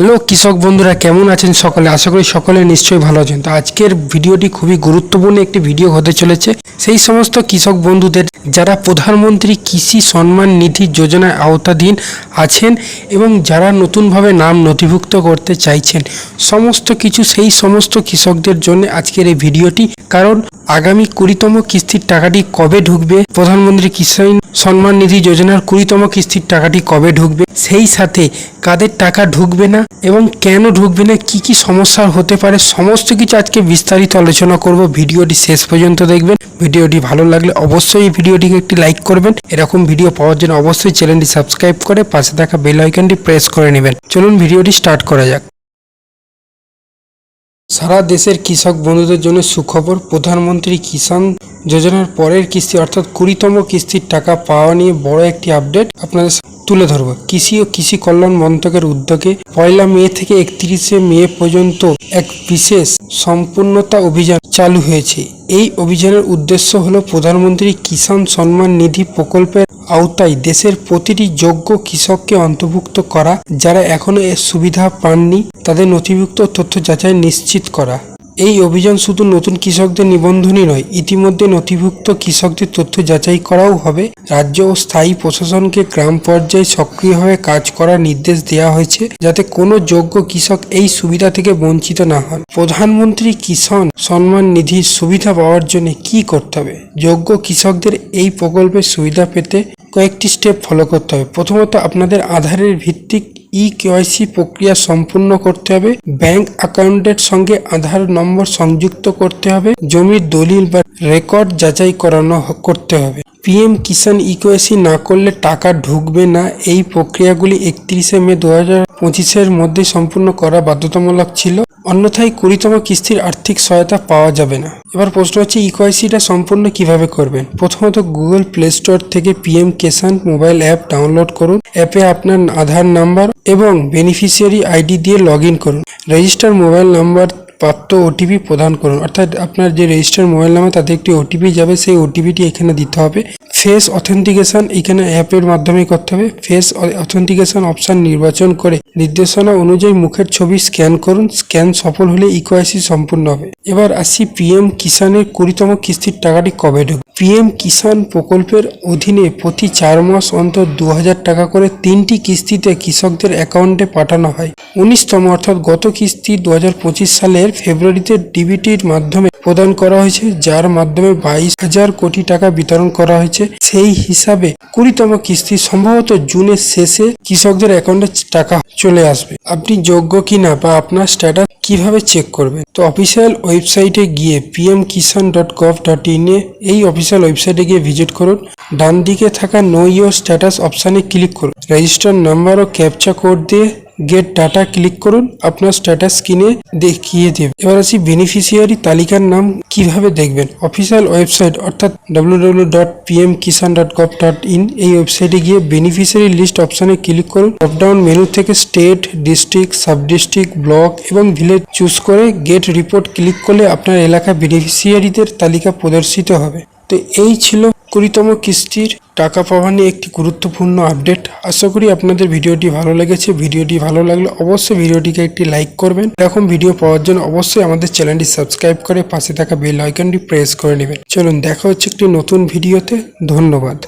Hello কৃষক বন্ধুরা, কেমন আছেন সকলে? আশা করি সকলে নিশ্চয়ই ভালো আছেন। তো আজকের ভিডিওটি খুবই গুরুত্বপূর্ণ একটি ভিডিও হতে চলেছে। সেই সমস্ত কৃষক বন্ধুদের যারা প্রধানমন্ত্রী কৃষি সম্মান নিধি যোজনার আওতাধীন আছেন এবং যারা নতুনভাবে নাম নথিভুক্ত করতে চাইছেন, সমস্ত কিছু সেই সমস্ত কৃষকদের জন্য আজকের এই ভিডিওটি। কারণ আগামী কুড়িতম কিস্তির টাকাটি কবে ঢুকবে? প্রধানমন্ত্রী কিষাণ সম্মান নিধি যোজনার কুড়িতম কিস্তির টাকাটি কবে ঢুকবে? সেই সাথে কাদের টাকা ঢুকবে না এবং কেন ঢুকবে না? কি কি সমস্যা হতে পারে? সমস্ত কিছু আজকে বিস্তারিত আলোচনা করব। ভিডিওটি শেষ পর্যন্ত দেখবেন। ভিডিওটি ভালো লাগলে অবশ্যই এই ভিডিওটিকে একটি লাইক করবেন। এরকম ভিডিও পাওয়ার জন্য অবশ্যই চ্যানেলটি সাবস্ক্রাইব করে পাশে থাকা বেল আইকনটি প্রেস করে নেবেন। চলুন ভিডিওটি স্টার্ট করা যাক। সারা দেশের কৃষক বন্ধুদের জন্য সুখবর, প্রধানমন্ত্রী কিষাণ যোজনার পরের কিস্তি অর্থাৎ কুড়িতম কিস্তির টাকা পাওয়া নিয়ে বড় একটি আপডেট আপনাদের তুলে ধরব। কৃষি ও কৃষি কল্যাণ মন্ত্রকের উদ্যোগে পয়লা মে থেকে একত্রিশে মে পর্যন্ত এক বিশেষ সম্পূর্ণতা অভিযান চালু হয়েছে। এই অভিযানের উদ্দেশ্য হল প্রধানমন্ত্রী কিষাণ সম্মান নিধি প্রকল্পের আওতায় দেশের প্রতিটি যোগ্য কৃষককে অন্তর্ভুক্ত করা, যারা এখনও এর সুবিধা পাননি, তাদের নথিভুক্ত তথ্য যাচাই নিশ্চিত করা। এই অভিযান শুধু নতুন কৃষকদের নিবন্ধনই নয়, ইতিমধ্যে নথিভুক্ত কৃষকদের তথ্য যাচাই করাও হবে। রাজ্য ও স্থায়ী প্রশাসনকে গ্রাম পর্যায়ে সক্রিয়ভাবে কাজ করার নির্দেশ দেওয়া হয়েছে, যাতে কোনো যোগ্য কৃষক এই সুবিধা থেকে বঞ্চিত না হন। প্রধানমন্ত্রী কিষাণ সম্মান নিধির সুবিধা পাওয়ার জন্য কি করতে হবে? যোগ্য কৃষকদের এই প্রকল্পের সুবিধা পেতে কয়েকটি স্টেপ ফলো করতে হবে। প্রথমত আপনাদের আধারের ভিত্তিক ই কেওয়াইসি প্রক্রিয়া সম্পূর্ণ করতে হবে। ব্যাংক অ্যাকাউন্টের সঙ্গে আধার নম্বর সংযুক্ত করতে হবে। জমির দলিল বা রেকর্ড যাচাই করানো করতে হবে। পিএম কিষাণ ইকোয়েসি না করলে টাকা ঢুকবে না। এই প্রক্রিয়াগুলি একত্রিশে মে দু হাজার পঁচিশের মধ্যে সম্পূর্ণ করা বাধ্যতামূলক ছিল। অন্যথায় কুড়িতম কিস্তির আর্থিক সহায়তা পাওয়া যাবে না। এবার প্রশ্ন হচ্ছে ইকোয়াইসিটা সম্পূর্ণ কীভাবে করবেন? প্রথমত গুগল প্লে স্টোর থেকে PM Kisan mobile app download করুন, অ্যাপে আপনার আধার নাম্বার এবং বেনিফিশিয়ারি আইডি দিয়ে লগ করুন। রেজিস্টার মোবাইল নাম্বার প্রাপ্ত ওটিপি প্রদান করুন। অর্থাৎ আপনার যে রেজিস্টার মোবাইল নাম্বার তাতে একটি ওটিপি যাবে, সেই ওটিপিটি এখানে দিতে হবে। ফেস অথেন্টিকেশন এখানে অ্যাপের মাধ্যমে করতে হবে। ফেস অথেন্টিকেশন অপশন নির্বাচন করে নির্দেশনা অনুযায়ী মুখের ছবি স্ক্যান করুন। স্ক্যান সফল হলে ইকোয়াইসি সম্পূর্ণ হবে। এবার আসি পিএম কিষাণের কুড়িতম কিস্তির টাকাটি কবে ঢুকবে? পিএম কিষাণ প্রকল্পের অধীনে প্রতি চার মাস অন্তর দু হাজার টাকা করে তিনটি কিস্তিতে কৃষকদের অ্যাকাউন্টে পাঠানো হয়। উনিশতম, অর্থাৎ গত কিস্তি দু হাজার পঁচিশ সালের ফেব্রুয়ারিতে ডিবিটির মাধ্যমে প্রদান করা হয়েছে, যার মাধ্যমে বাইশ হাজার কোটি টাকা বিতরণ করা হয়েছে। সেই হিসাবে কুড়িতম কিস্তি সম্ভবত জুনের শেষে কৃষকদের অ্যাকাউন্টে টাকা চলে আসবে। আপনি যোগ্য কিনা বা আপনার স্ট্যাটাস কীভাবে চেক করবেন? তো অফিসিয়াল ওয়েবসাইটে গিয়ে PM Kisan dot gov dot ইনে এই অফিসিয়াল ওয়েবসাইটে গিয়ে ভিজিট করুন। ডান দিকে থাকা নো ইয়োর স্ট্যাটাস অপশানে ক্লিক করুন। রেজিস্টার নাম্বার ও ক্যাপচা কোড দিয়ে গেট ডাটা ক্লিক করুন, আপনার স্ট্যাটাস স্ক্রিনে দেখিয়ে দেবে। এবার আসি বেনিফিশিয়ারি তালিকার নাম কীভাবে দেখবেন? অফিসিয়াল ওয়েবসাইট অর্থাৎ ইন এই ওয়েবসাইটে গিয়ে বেনিফিশিয়ারি লিস্ট অপশানে ক্লিক করুন। ড্রপডাউন মেনু থেকে state district sub district block এবং ভিলেজ চুজ করে গেট রিপোর্ট ক্লিক করলে আপনার এলাকা বেনিফিশিয়ারিদের তালিকা প্রদর্শিত হবে। তো এই ছিল কুড়িতম কিস্তির টাকা পাওয়া নিয়ে একটি গুরুত্বপূর্ণ আপডেট। আশা করি আপনাদের ভিডিওটি ভালো লেগেছে। ভিডিওটি ভালো লাগলে অবশ্যই ভিডিওটিকে একটি লাইক করবেন। এরকম ভিডিও পাওয়ার জন্য অবশ্যই আমাদের চ্যানেলটি সাবস্ক্রাইব করে পাশে থাকা বেল আইকনটি প্রেস করে নেবেন। চলুন, দেখা হচ্ছে একটি নতুন ভিডিওতে। ধন্যবাদ।